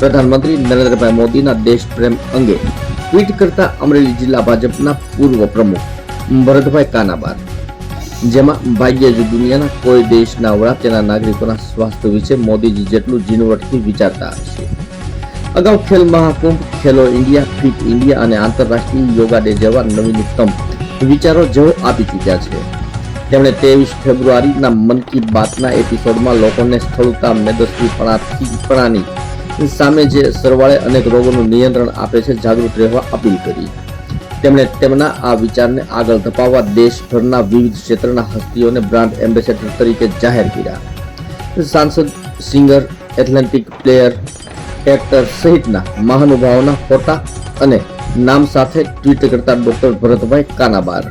પ્રધાનમંત્રી નરેન્દ્રભાઈ મોદીના દેશપ્રેમ અંગે ટ્વીટ કરતા અમરેલી જિલ્લા ભાજપના પૂર્વ પ્રમુખ ભરતભાઈ કાનાબાર, જેમાં ભાગ્યે જ દુનિયાના કોઈ દેશના વડા તેના નાગરિકોના સ્વાસ્થ્ય વિશે મોદીજી જેટલું ઝીણવટથી વિચારતા હશે. અગાઉ Khel Mahakumbh, Khelo India, fit India અને આંતરરાષ્ટ્રીય યોગા ડે જેવા નવીનતમ વિચારો જેઓ આપી ચૂક્યા છે. તેમણે ત્રેવીસ ફેબ્રુઆરીના મન કી બાતના એપિસોડમાં લોકોને સ્થળતા મેદસ્વીપણાથી, પણાની સામે જે સરવાળે અનેક રોગોનું નિયંત્રણ આપે છે, જાગૃત રહેવા અપીલ કરી. તેમણે તેમના આ વિચારને આગળ ધપાવવા દેશભરના વિવિધ ક્ષેત્રના હસ્તીઓને બ્રાન્ડ એમ્બેસેડર તરીકે જાહેર કર્યા. સાંસદ, સિંગર, એથ્લેટિક પ્લેયર, એક્ટર સહિતના મહાનુભાવોના ફોટા અને નામ સાથે ટ્વીટ કરતા ડોક્ટર ભરતભાઈ કાનાબાર.